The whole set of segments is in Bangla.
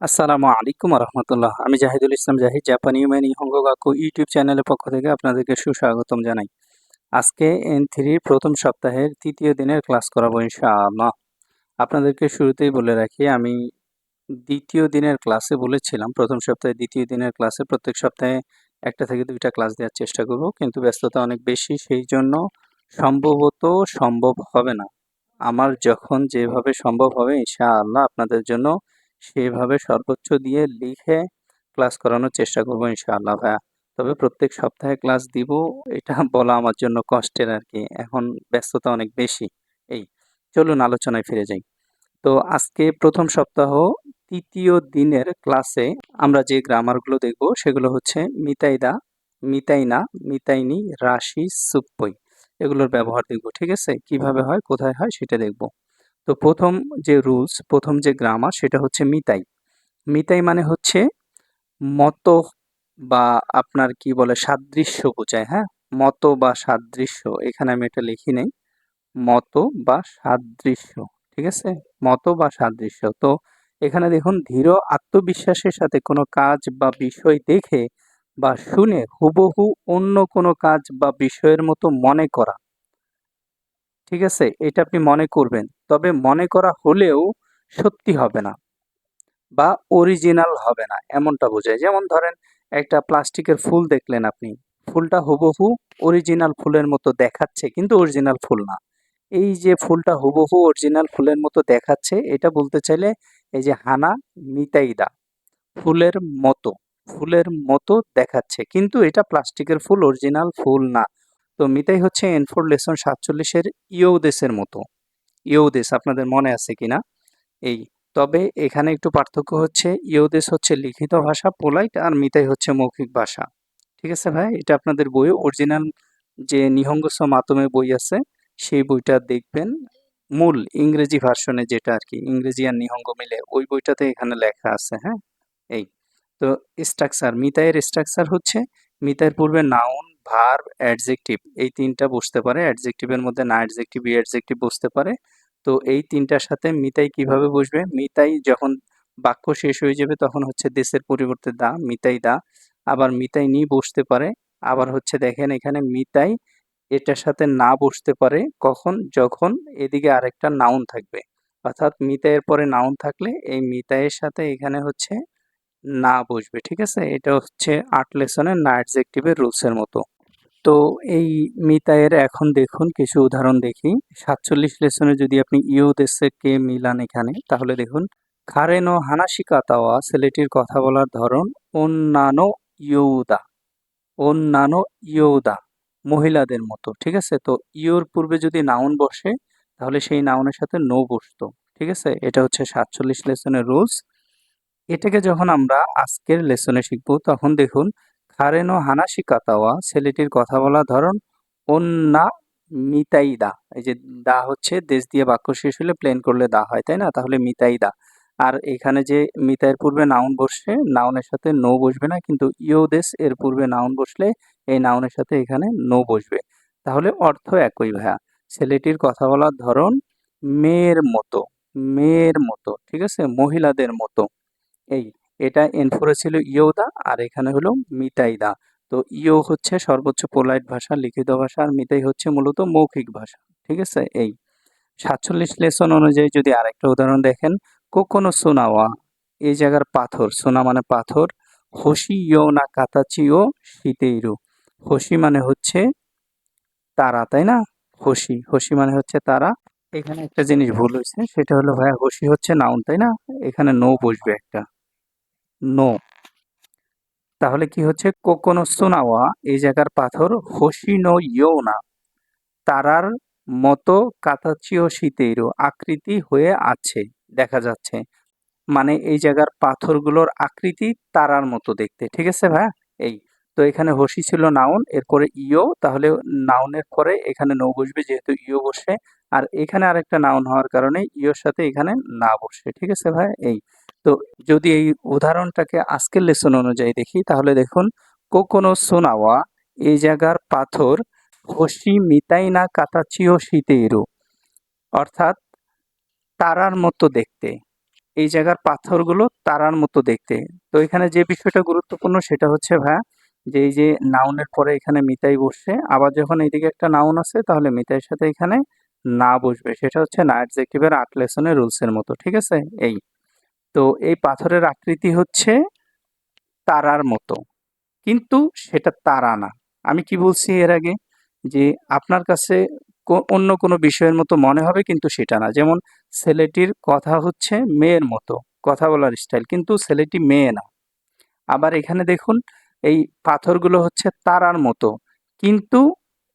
আসসালামু আলাইকুম রহমতুল্লাহ। আমি জাহিদুল ইসলাম জাহিদ, জাপানি ম্যান ইহঙ্গ গাকু ইউটিউব চ্যানেলের পক্ষ থেকে আপনাদেরকে সুস্বাগতম জানাই। আজকে এন থ্রির প্রথম সপ্তাহের তৃতীয় দিনের ক্লাস করাবো ইনশাআল্লাহ। আপনাদেরকে শুরুতেই বলে রাখি, আমি দ্বিতীয় দিনের ক্লাসে বলেছিলাম, প্রথম সপ্তাহে দ্বিতীয় দিনের ক্লাসে প্রত্যেক সপ্তাহে একটা থেকে দুইটা ক্লাস দেওয়ার চেষ্টা করব, কিন্তু ব্যস্ততা অনেক বেশি, সেই জন্য সম্ভবত সম্ভব হবে না। আমার যখন যেভাবে সম্ভব হবে ইনশাআল্লাহ আপনাদের জন্য সেভাবে সর্বোচ্চ দিয়ে লিখে ক্লাস করানোর চেষ্টা করব ইনশাআল্লাহ ভাইয়া। তবে প্রত্যেক সপ্তাহে ক্লাস দিব, এটা বলা আমার জন্য কষ্টের আর কি। এখন ব্যস্ততা অনেক বেশি, এই চলুন আলোচনায় ফিরে যাই। তো আজকে প্রথম সপ্তাহ, তৃতীয় দিনের ক্লাসে আমরা যে গ্রামারগুলো দেখব, সেগুলো হচ্ছে মিতাইদা, মিতাইনা, মিতাইনি, রাশি, সুপ্পই। এগুলোর ব্যবহার দেখব, ঠিক আছে? কীভাবে হয়, কোথায় হয়, সেটা দেখব। তো প্রথম যে রুলস প্রথম যে গ্রামার সেটা হচ্ছে মিতাই। মিতাই মানে হচ্ছে মত বা আপনার কি বলে সাদৃশ্য বোঝায় হ্যাঁ? মত বা সাদৃশ্য। এখানে আমি এটা লিখি নেই। মত বা সাদৃশ্য, ঠিক আছে? মত বা সাদৃশ্য। তো এখানে দেখুন, ধীর আত্মবিশ্বাসের সাথে কোনো কাজ বা বিষয় দেখে বা শুনে হুবহু অন্য কোনো কাজ বা বিষয়ের মতো মনে করা, ঠিক আছে? এটা আপনি মনে করবেন। তবে মনে করা হলেও সত্যি হবে না বা অরিজিনাল হবে না এমনটা বোঝায়। যেমন ধরেন একটা প্লাস্টিকের ফুল দেখলেন আপনি, ফুলটা হুবহু অরিজিনাল ফুলের মতো দেখাচ্ছে কিন্তু অরিজিনাল ফুল না। এই যে ফুলটা হুবহু অরিজিনাল ফুলের মতো দেখাচ্ছে, এটা বলতে চাইলে এই যে হানা মিতাইদা ফুলের মতো ফুলের মতো দেখাচ্ছে কিন্তু এটা প্লাস্টিকের ফুল অরিজিনাল ফুল না। তো মিতাই হচ্ছে এনফোর লেসন সাতচল্লিশের ইয়ৌদেশের মতো। ইয়ৌদেশ আপনাদের মনে আছে কিনা? এই, তবে এখানে একটু পার্থক্য হচ্ছে ইয়ৌদেশ হচ্ছে লিখিত ভাষা, পোলাইট আর মিতাই হচ্ছে মৌখিক ভাষা। ঠিক আছে ভাই? এটা আপনাদের বই অরিজিনাল যে নিহঙ্গস মাতমে বই আছে, সেই বইটা দেখবেন। মূল ইংরেজি ভার্সনে যেটা আর কি, ইংরেজি আর নিহঙ্গ মিলে, ওই বইটাতে এখানে লেখা আছে হ্যাঁ? এই, তো স্ট্রাকচার মিতাইয়ের স্ট্রাকচার হচ্ছে, মিতাইয়ের পূর্বে নাউন ভার্ব অ্যাডজেক্টিভ এই তিনটা বসতে পারে। অ্যাডজেক্টিভের মধ্যে না অ্যাডজেক্টিভ ই অ্যাডজেক্টিভ বসতে পারে। তো এই তিনটার সাথে মিতাই কীভাবে বসবে? মিতাই যখন বাক্য শেষ হয়ে যাবে তখন হচ্ছে দেশের পরিবর্তে দা মিতাই দা আবার মিতাই নি বসতে পারে। আবার হচ্ছে দেখেন এখানে মিতাই এটার সাথে না বসতে পারে কখন? যখন এদিকে আরেকটা নাউন থাকবে। অর্থাৎ মিতাইয়ের পরে নাউন থাকলে এই মিতাইয়ের সাথে এখানে হচ্ছে না বসবে। ঠিক আছে? এটা হচ্ছে আট লেসনের না অ্যাডজেক্টিভের রুলসের মতো। তো এই মিতায়ের এখন দেখুন কিছু উদাহরণ দেখি। সাতচল্লিশ লেসনে যদি আপনি ইউ কে মিলান এখানে, তাহলে দেখুন, খারেনো হানাসিকাতাওয়া ছেলেটির কথা বলার ধরন অন্যান্য ইউদা অন্যান্য ইউদা, মহিলাদের মতো ঠিক আছে? তো ইউর পূর্বে যদি নাউন বসে, তাহলে সেই নাউনের সাথে নো বসতো, ঠিক আছে? এটা হচ্ছে সাতচল্লিশ লেসনের রুলস। এটাকে যখন আমরা আজকের লেসনে শিখব, তখন দেখুন খারেনো হানাসি কাতাওয়া, ছেলেটির কথা বলা ধরন অন্যা মিতাই দা এই যে দা হচ্ছে, দেশ দিয়ে বাক্য শেষ হলে প্লেন করলে দা হয়, তাই না? তাহলে মিতাই দা আর এখানে যে মিতাইয়ের পূর্বে নাউন বসছে নাউনের সাথে নো বসবে না, কিন্তু ইও দেশ এর পূর্বে নাউন বসলে এই নাউনের সাথে এখানে নো বসবে। তাহলে অর্থ একই, ভাইয়া। ছেলেটির কথা বলার ধরন মেয়ের মতো মেয়ের মতো, ঠিক আছে? মহিলাদের মতো। এই এটা এনফোরে ছিল ইয়োদা আর এখানে হলো মিতাইদা। তো ইয়ো হচ্ছে সর্বোচ্চ পোলাইট ভাষা, লিখিত ভাষা আর মিতাই হচ্ছে মূলত মৌখিক ভাষা, ঠিক আছে? এই সাতচল্লিশ লেসন অনুযায়ী যদি আরেকটা উদাহরণ দেখেন, কোকোনো সোনাওয়া, এই জায়গার পাথর, সোনা মানে পাথর হসি ইয় না কাতাচিও শীতেইরু হসি মানে হচ্ছে তারা, তাই না? হসি হসি মানে হচ্ছে তারা। এখানে একটা জিনিস ভুল হয়েছে, সেটা হলো ভাইয়া হসি হচ্ছে নাউন তাই না? এখানে নো বসবে একটা। নো। তাহলে কি হচ্ছে? কোকোনো সোনাওয়া, এই জায়গার পাথর হোসিনো ইও না তারার মতো কাতাচিও শীতেরও আকৃতি হয়ে আছে, দেখা যাচ্ছে। মানে এই জায়গার পাথরগুলোর আকৃতি তারার মতো দেখতে, ঠিক আছে ভাইয়া এই, তো এখানে হসি ছিল নাউন, এরপরে ইও তাহলে নাউনের পরে এখানে নৌ বসবে যেহেতু ইও বসে। আর এখানে আরেকটা নাউন হওয়ার কারণে ইওর সাথে এখানে না বসে, ঠিক আছে ভাই? এই তো যদি এই উদাহরণটাকে আজকের লেসন অনুযায়ী দেখি, তাহলে দেখুন, কোকোনো সোনাওয়া এই জায়গার পাথর, হসি মিতাই না কাতাচিও শীতেরু অর্থাৎ, তারার মতো দেখতে। এই জায়গার পাথরগুলো তারার মতো দেখতে। তো এখানে যে বিষয়টা গুরুত্বপূর্ণ, সেটা হচ্ছে, ভাইয়া, যে এই যে নাউনের পরে এখানে মিতাই বসছে, আবার যখন এইদিকে একটা নাউন আছে, তাহলে মিতাইয়ের সাথে এখানে না বসবে। সেটা হচ্ছে না অ্যাডজেক্টিভের আট লেসনের রুলসের মতো, ঠিক আছে? এই। তো এই পাথরের আকৃতি হচ্ছে তারার মতো। কিন্তু সেটা তারা না। আমি কি বলছি এর আগে? যে আপনার কাছে অন্য কোনো বিষয়ের মতো মনে হবে কিন্তু সেটা না। যেমন ছেলেটির কথা হচ্ছে মেয়ের মতো, কথা বলার স্টাইল। কিন্তু ছেলেটি মেয়ে না। আবার এখানে দেখুন, এই পাথরগুলো হচ্ছে তারার মতো। কিন্তু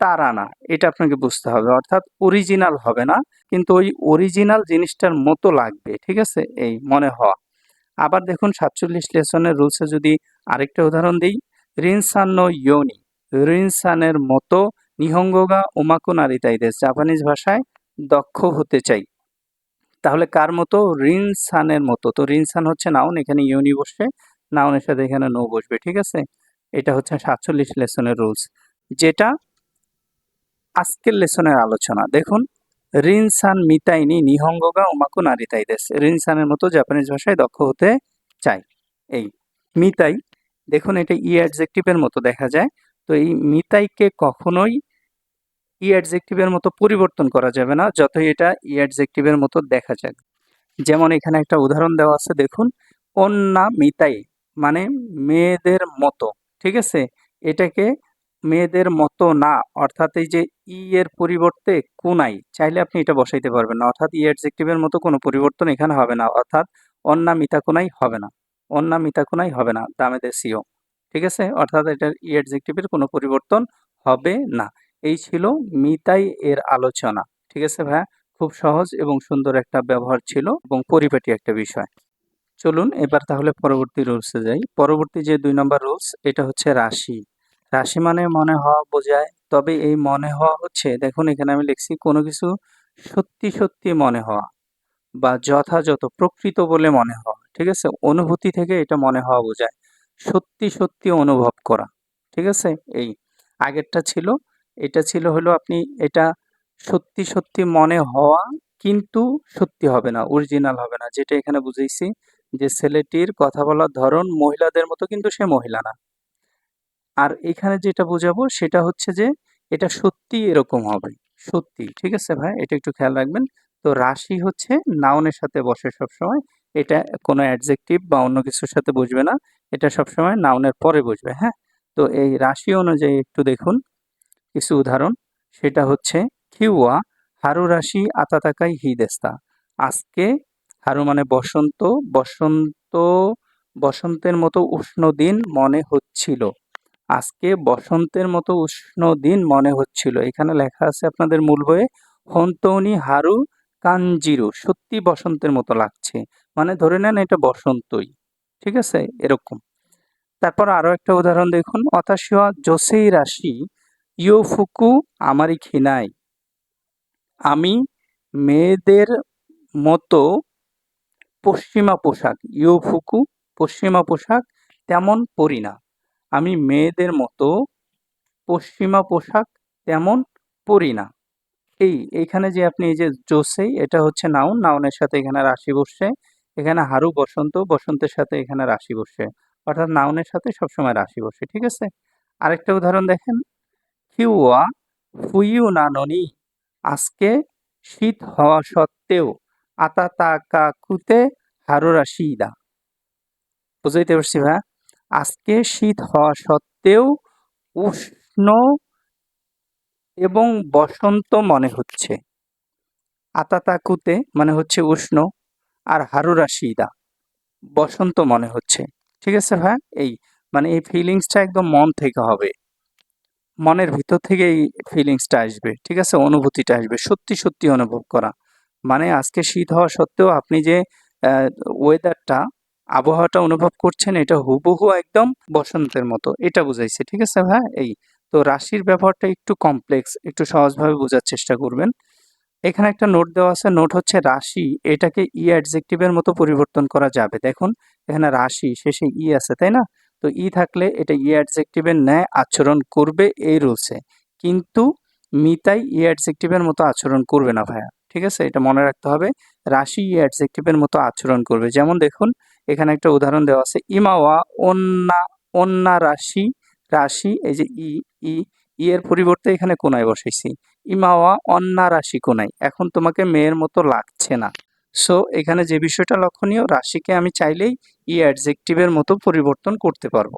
তারা না, এটা আপনাকে বুঝতে হবে। অর্থাৎ অরিজিনাল হবে না, কিন্তু ওই অরিজিনাল জিনিসটার মতো লাগবে, ঠিক আছে? এই মনে হওয়া। আবার দেখুন সাতচল্লিশ লেসনের রুলসে যদি আরেকটা উদাহরণ দিই রিনসান্ন ইয়োনি। রিনসানের মতো নিহঙ্গগা ওমাকু নারিতাইদেস জাপানিজ ভাষায় দক্ষ হতে চাই। তাহলে কার মতো? রিনসানের মতো। তো রিনসান হচ্ছে নাউন এখানে ইউনি বসবে নাউনের সাথে এখানে নো বসবে, ঠিক আছে? এটা হচ্ছে সাতচল্লিশ লেসনের রুলস যেটা আজকের লেসনের আলোচনা। দেখুন, রিনসান মিতাইনি নিহঙ্গগা ওমাকু নারিতাইদেস রিনসানের মতো জাপানিজ ভাষায় দক্ষ হতে চাই। এই মিতাই, দেখুন এটা ই অ্যাডজেক্টিভের মতো দেখা যায়। তো এই মিতাইকে কখনোই ই অ্যাডজেক্টিভের মতো পরিবর্তন করা যাবে না, যতই এটা ই অ্যাডজেক্টিভের মতো দেখা যাক। যেমন এখানে একটা উদাহরণ দেওয়া আছে, দেখুন অন্যা মিতাই মানে মেয়েদের মতো, ঠিক আছে? এটাকে মেয়েদের মতো না, অর্থাৎ এই যে ই এর পরিবর্তে কুনাই চাইলে আপনি এটা বসাইতে পারবেন না। অর্থাৎ ই অ্যাডজেক্টিভের মতো কোনো পরিবর্তন এখানে হবে না, অর্থাৎ অন্যা মিতাকুনাই হবে না, অন্যা মিতাকুনাই হবে না দামে দেশীয় ঠিক আছে? অর্থাৎ এটার ই অ্যাডজেক্টিভের কোনো পরিবর্তন হবে না। এই ছিল মিতাই এর আলোচনা, ঠিক আছে ভাইয়া? খুব সহজ এবং সুন্দর একটা ব্যবহার ছিল এবং পরিপাটি একটা বিষয়। চলুন এবার তাহলে পরবর্তী রুলসে যাই। পরবর্তী যে দুই নম্বর রুলস এটা হচ্ছে রাশি। রাশি মানে মনে হওয়া বোঝায়, তবে এই মনে হওয়া হচ্ছে, দেখুন এখানে আমি লিখছি, কোনো কিছু সত্যি সত্যি মনে হওয়া বা যথাযথ, প্রকৃত বলে মনে হওয়া, ঠিক আছে? অনুভূতি থেকে এটা মনে হওয়া বোঝায়, সত্যি সত্যি অনুভব করা, ঠিক আছে? এই আগেরটা ছিল, এটা ছিল হলো আপনি এটা সত্যি সত্যি মনে হওয়া, কিন্তু সত্যি হবে না, অরিজিনাল হবে না, যেটা এখানে বুঝেছি যে ছেলেটির কথা বলার ধরন মহিলাদের মতো, কিন্তু সে মহিলা না। আর এখানে যেটা বোঝাবো সেটা হচ্ছে যে এটা সত্যি এরকম হবে। সত্যি, ঠিক আছে ভাই? এটা একটু খেয়াল রাখবেন। তো রাশি হচ্ছে নাউনের সাথে বসে সবসময়। এটা কোনো অ্যাডজেক্টিভ বা অন্য কিছুর সাথে বুঝবে না। এটা সবসময় নাউনের পরে বুঝবে হ্যাঁ? তো এই রাশি অনুযায়ী একটু দেখুন। কিছু উদাহরণ। সেটা হচ্ছে, কিউয়া হারু রাশি আতাতাকাই হিদেস্তা আজকে হারু মানে বসন্ত বসন্ত, বসন্তের মতো উষ্ণ দিন মনে হচ্ছিল। আজকে বসন্তের মতো উষ্ণ দিন মনে হচ্ছিল। এখানে লেখা আছে আপনাদের মূল বইয়ে, হন্তৌনি হারু কাঞ্জিরু। সত্যি বসন্তের মতো লাগছে। মানে ধরে নেন এটা বসন্তই। ঠিক আছে? এরকম। তারপর আরও একটা উদাহরণ দেখুন। অতাশিয়া জোসেই রাশি, ইয়োফুকু আমারই খিনাই আমি মেয়েদের মতো পশ্চিমা পোশাক, ইয়োফুকু পশ্চিমা পোশাক তেমন পরি না। আমি মেয়েদের মতো পশ্চিমা পোশাক তেমন পরি না। এই এখানে যে আপনি এই যে জোসেই এটা হচ্ছে নাউন। নাউনের সাথে এখানে রাশি বসছে এখানে হারু বসন্ত, বসন্তের সাথে এখানে রাশি বসছে অর্থাৎ নাউনের সাথে সবসময় রাশি বসে, ঠিক আছে? আরেকটা উদাহরণ দেখেন। কিউয়া ফুইউ নাননি আজকে শীত হওয়া সত্ত্বেও আতাতাকাকুতে হারু রাশিদা বুঝাইতে পারছি ভাই আজকে শীত হওয়া সত্ত্বেও উষ্ণ এবং বসন্ত মনে হচ্ছে। আতাতাকুতে মানে হচ্ছে উষ্ণ আর হারুরা শিদা বসন্ত মনে হচ্ছে। ঠিক আছে ভাই? এই মানে এই ফিলিংসটা একদম মন থেকে হবে। মনের ভিতর থেকে এই ফিলিংসটা আসবে। ঠিক আছে? অনুভূতিটা আসবে। সত্যি সত্যি অনুভব করা। মানে আজকে শীত হওয়া সত্ত্বেও আপনি যে ওয়েদারটা আবহাওয়াটা অনুভব করছেন, এটা হুবহু একদম বসন্তের মতো। এটা বুঝাইছে, ঠিক আছে ভাই? এই তো রাশির ব্যবহারটা একটু কমপ্লেক্স একটু সহজভাবে বোঝার চেষ্টা করবেন। এখানে একটা নোট দেওয়া আছে নোট হচ্ছে রাশি, এটাকে ই অ্যাডজেক্টিভের মতো পরিবর্তন করা যাবে। দেখুন, এখানে রাশি, শেষে ই আছে, তাই না? তো ই থাকলে এটা ই অ্যাডজেক্টিভের ন্যায় আচরণ করবে এই রুলসে কিন্তু মিতাই ই অ্যাডজেক্টিভের মতো আচরণ করবে না ভাইয়া, ঠিক আছে? এটা মনে রাখতে হবে, রাশি ই অ্যাডজেক্টিভের মতো আচরণ করবে। যেমন দেখুন এখানে একটা উদাহরণ দেওয়া আছে। ইমাওয়া অন্যা অন্যা রাশি রাশি, এই যে ই ই ই এর পরিবর্তে এখানে কোনায় বসাইছি। ইমাওয়া অন্যা রাশি কোনায়। এখন তোমাকে মেয়ের মতো লাগছে না। সো এখানে যে বিষয়টা লক্ষণীয়, রাশিকে আমি চাইলেই ই অ্যাডজেক্টিভের মতো পরিবর্তন করতে পারব।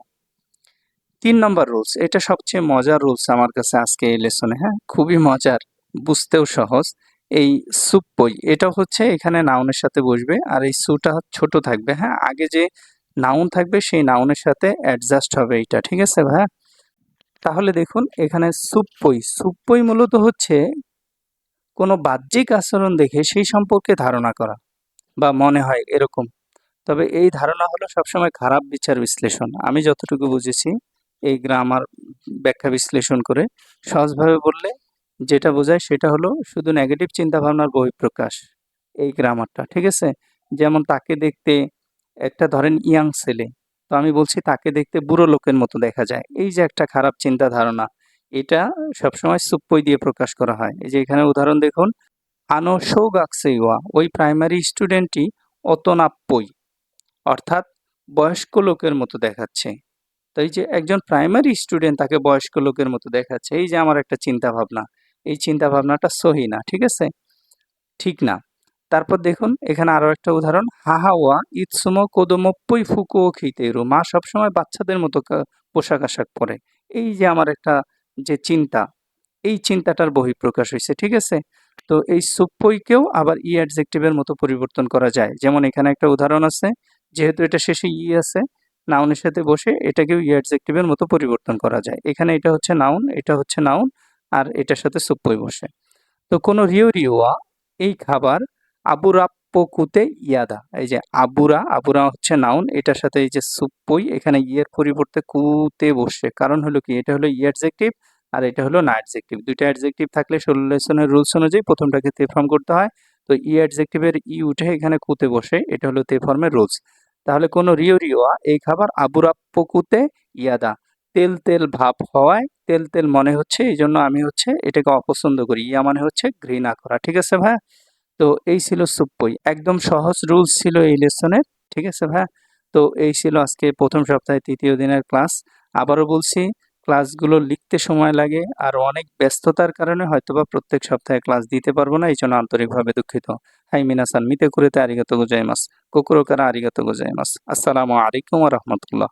তিন নম্বর রুলস, এটা সবচেয়ে মজার রুলস আমার কাছে আজকে এই লেসনে হ্যাঁ? খুবই মজার, বুঝতেও সহজ। এই সুপ্পই এটা হচ্ছে এখানে নাউনের সাথে বসবে আর এই সুটা ছোট থাকবে হ্যাঁ? আগে যে নাউন থাকবে, সেই নাউনের সাথে অ্যাডজাস্ট হবে এটা ঠিক আছে ভাইয়া? তাহলে দেখুন, এখানে সুপ্পই সুপ্পই মূলত হচ্ছে কোনো বাহ্যিক আচরণ দেখে সেই সম্পর্কে ধারণা করা বা মনে হয় এরকম। তবে এই ধারণা হলো সবসময় খারাপ বিচার বিশ্লেষণ। আমি যতটুকু বুঝেছি, এই গ্রামার ব্যাখ্যা বিশ্লেষণ করে সহজভাবে বললে যেটা বোঝায় সেটা হলো শুধু নেগেটিভ চিন্তাভাবনার বহিঃপ্রকাশ, এই গ্রামারটা ঠিক আছে? যেমন তাকে দেখতে একটা ধরেন ইয়াং ছেলে, তো আমি বলছি তাকে দেখতে বুড়ো লোকের মতো দেখা যায়। এই যে একটা খারাপ চিন্তা ধারণা এটা সবসময় সুপ্পই দিয়ে প্রকাশ করা হয়। এই যে এখানে উদাহরণ দেখুন, আনো সৌগাকসেইওয়া ওই প্রাইমারি স্টুডেন্টটি অতনাপ্পই অর্থাৎ বয়স্ক লোকের মতো দেখাচ্ছে। তো এই যে একজন প্রাইমারি স্টুডেন্ট তাকে বয়স্ক লোকের মতো দেখাচ্ছে, এই যে আমার একটা চিন্তা ভাবনা এই চিন্তা ভাবনাটা সহি না, ঠিক আছে? ঠিক না। তারপর দেখুন, এখানে আরও একটা উদাহরণ। হাহাওয়া ইৎসুমো কোদমপ্পই ফুকুও খিতেরু মা সবসময় বাচ্চাদের মতো পোশাক আশাক পরে। এই যে আমার একটা যে চিন্তা, এই চিন্তাটার বহিঃপ্রকাশ হয়েছে ঠিক আছে? তো এই সুপ্পইকেও আবার ই অ্যাডজেক্টিভের মতো পরিবর্তন করা যায়। যেমন এখানে একটা উদাহরণ আছে, যেহেতু এটা শেষে ই আছে, নাউনের সাথে বসে এটাকেও ই অ্যাডজেক্টিভের মতো পরিবর্তন করা যায়। এখানে এটা হচ্ছে নাউন, এটা হচ্ছে নাউন আর এটার সাথে সুপ্পই বসে। তো কোনো রিও রিওয়া এই খাবার আবুরাপ্পকুতে ইয়াদা। এই যে আবুরা আবুরা হচ্ছে নাউন এটার সাথে এই যে সুপ্পই, এখানে ইয়ের পরিবর্তে কুতে বসে। কারণ হলো কি? এটা হলো ই অ্যাডজেক্টিভ আর এটা হলো না অ্যাডজেক্টিভ দুইটা অ্যাডজেক্টিভ থাকলে ষোলো লেসনের রুলস অনুযায়ী প্রথমটাকে তে ফর্ম করতে হয়। তো ই অ্যাডজেক্টিভের ই উঠে এখানে কুতে বসে, এটা হলো তে ফর্মের রুলস তাহলে কোনো রিও রিওয়া এই খাবার আবুরাপ্পকুতে ইয়াদা। তেল তেল ভাব হওয়ায় তেল তেল মনে হচ্ছে, এই জন্য আমি হচ্ছে এটাকে অপছন্দ করি। ইয়া মানে হচ্ছে ঘৃণা করা, ঠিক আছে ভাই তো এই ছিল সুপ্পই। একদম সহজ রুলস ছিল এই লেসনের ঠিক আছে ভাই তো এই ছিল আজকে প্রথম সপ্তাহে তৃতীয় দিনের ক্লাস। আবারও বলছি, ক্লাসগুলো লিখতে সময় লাগে আর অনেক ব্যস্ততার কারণে হয়তোবা প্রত্যেক সপ্তাহে ক্লাস দিতে পারব না এই জন্য আন্তরিকভাবে দুঃখিত। হাই মিনাসান, মিতে কুরেতে আরিগাতো গোজাইমাস কুকুরোকারা আরিগাতো গোজাইমাস আসসালামু আলাইকুম রহমতুল্লাহ।